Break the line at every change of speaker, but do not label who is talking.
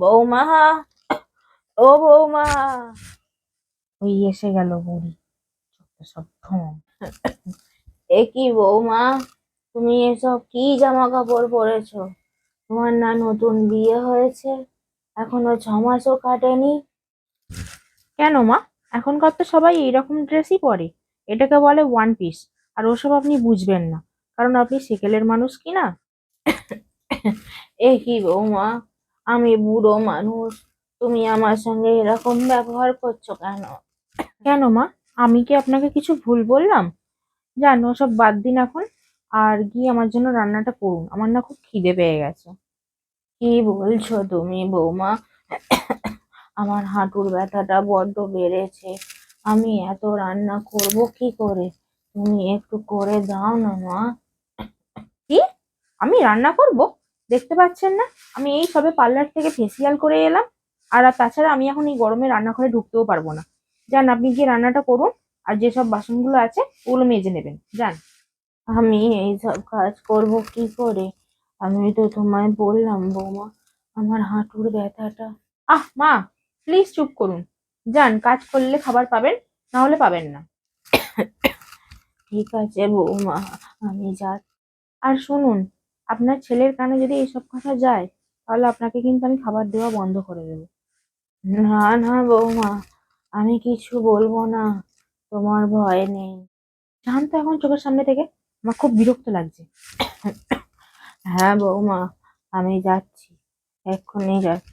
বৌমা ও বৌমা। ওই এসে গেল বুড়ি। চোখটা সব ঢং এ কি বৌমা তুমি এসব কি জামা কাপড় পরেছো? তোমার না নতুন বিয়ে হয়েছে এখনও ছ মাসও কাটেনি। কেন মা? এখনকার তো সবাই এইরকম ড্রেসই পরে। এটাকে বলে ওয়ান পিস আর ওসব আপনি বুঝবেন না। কারণ আপনি সেকেলের মানুষ কি না? এ কি বৌমা আমি বুড়ো মানুষ। তুমি আমার সঙ্গে এরকম ব্যবহার করছ কেন? কেন মা? আমি কি আপনাকে কিছু ভুল বললাম? জান ওসব বাদ দিন এখন। আর গিয়ে আমার জন্য রান্নাটা করুন। আমার না খুব খিদে পেয়ে গেছে। কি বলছো তুমি বৌমা? আমার হাঁটুর ব্যথাটা বড্ড বেড়েছে। আমি এত রান্না করব কি করে? তুমি একটু করে দাও না মা। কি? আমি রান্না করব? দেখতে পাচ্ছেন না? আমি এই সবে পার্লার থেকে ফেসিয়াল করে এলাম। আর আর তাছাড়া আমি এখন এই গরমে রান্নাঘরে ঢুকতেও পারব না। যান আপনি গিয়ে রান্নাটা করুন। আর যেসব বাসনগুলো আছে ওগুলো মেজে নেবেন। যান। আমি এইসব কাজ করব কি করে? আমি তো তোমায় বললাম বৌমা আমার হাঁটুর ব্যথাটা। আহ মা প্লিজ চুপ করুন। যান কাজ করলে খাবার পাবেন না হলে পাবেন না। ঠিক আছে বৌমা আমি যা আর শুনুন আপনার ছেলের কানে যদি এইসব কথা যায়, তাহলে আপনাকে কিন্তু আমি খাবার দেওয়া বন্ধ করে দেবো। না না বৌমা, আমি কিছু বলব না, তোমার ভয় নেই। জান তো এখন চোখের সামনে থেকে, আমার খুব বিরক্ত লাগছে। হ্যাঁ বৌমা, আমি যাচ্ছি। এক্ষুনি যাচ্ছি।